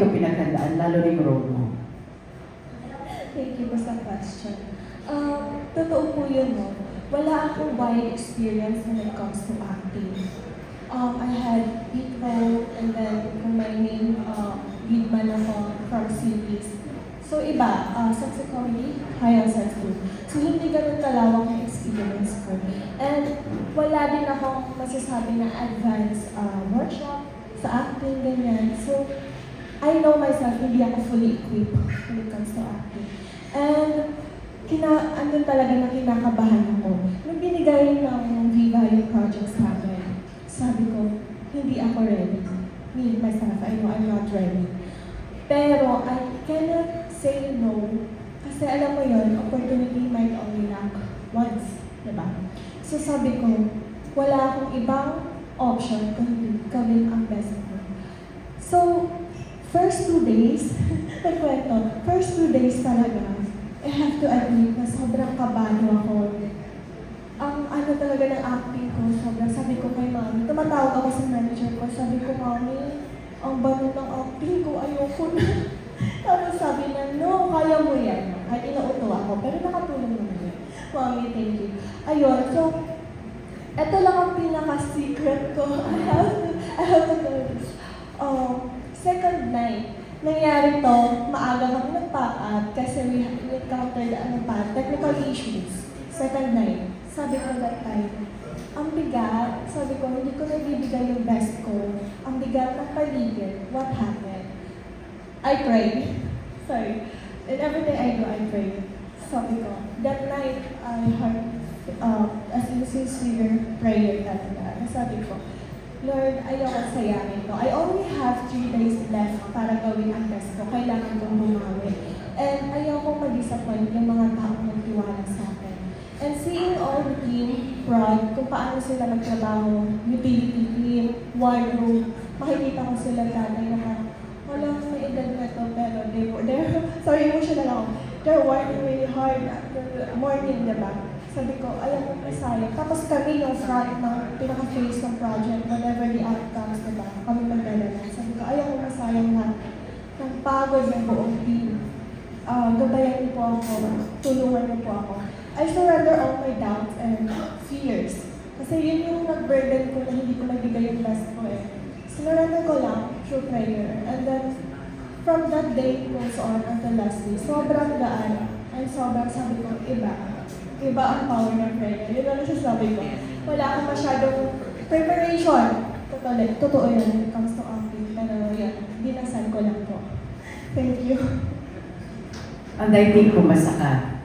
ito pinaghandaan, lalo ni role mo? Thank you po sa question. Um, totoo po yun, no? Wala akong wide experience when it comes to acting. Um, I had role and then kung may name, uh, lead man ako from series. So iba, uh, subsequently, higher sensitive. So hindi ganun kalawak yung experience ko. And wala din akong masasabi na advanced uh, workshop sa acting, ganyan. So, I know myself, hindi ako fully equipped when it comes to acting. And kina, andun talaga na kinakabahan ako. Nung binigay ng Viva yung project sa akin, sabi ko, hindi ako ready. Me, myself, I know I'm not ready. Pero I cannot say no kasi alam mo yon opportunity might only knock once, di ba? So sabi ko, wala akong ibang option kundi gawin ang best first two days, nagkwento, first two days talaga, I have to admit na sobrang kabado ako. Ang ano talaga ng acting ko, sobrang sabi ko kay mami, tumatawag ako sa manager ko, sabi ko, mami, ang bano ng acting ko, ayoko na. Tapos sabi na, no, kaya mo yan. Kahit inuuto ako, pero nakatulong naman yun. Mami, thank you. Ayun, so, ito lang ang pinaka-secret ko. I have to, I have to tell this. Second night, nangyari to, maaga kami nag-pack kasi we, we encountered ano pa, technical issues. Second night, sabi ko that time, ang bigat, sabi ko, hindi ko nabibigay yung best ko. Ang bigat ng paligid, what happened? I prayed. Sorry. And everything I do, I pray. Sabi ko, that night, I heard uh, as in sincere prayer talaga. Sabi ko, Lord, ayoko sayangin to. I have three days left para gawin ang best ko. Kailangan kong bumawi. And ayoko ma-disappoint yung mga taong nagtiwala sa akin. And seeing all the team, prod, kung paano sila magtrabaho, utility team, wardrobe, makikita ko sila dati na walang may edad na to, pero they were, they're, sorry, emotional ako. They're working really hard after morning, diba? Sabi ko, alam mo, masaya. Tapos kami yung front ng pinaka-face ng project, whatever the outcomes? Kami magdalala. Sabi ko, ayaw mo masayang na pagod ng buong team. Uh, gabayan niyo po ako, tulungan niyo po ako. I surrender all my doubts and fears. Kasi yun yung nag-burden ko na hindi ko nabigay yung best ko eh. Sinurrender ko lang through prayer. And then, from that day goes on until last day, sobrang gaan. And sobrang sabi ko, iba. Iba ang power ng prayer. Yun lang sasabi ko. Wala akong masyadong preparation. Totoo, totoo yun when it comes to acting. Pero yan, dinasal ko lang po. Thank you. Ang daigdig pumasa ka.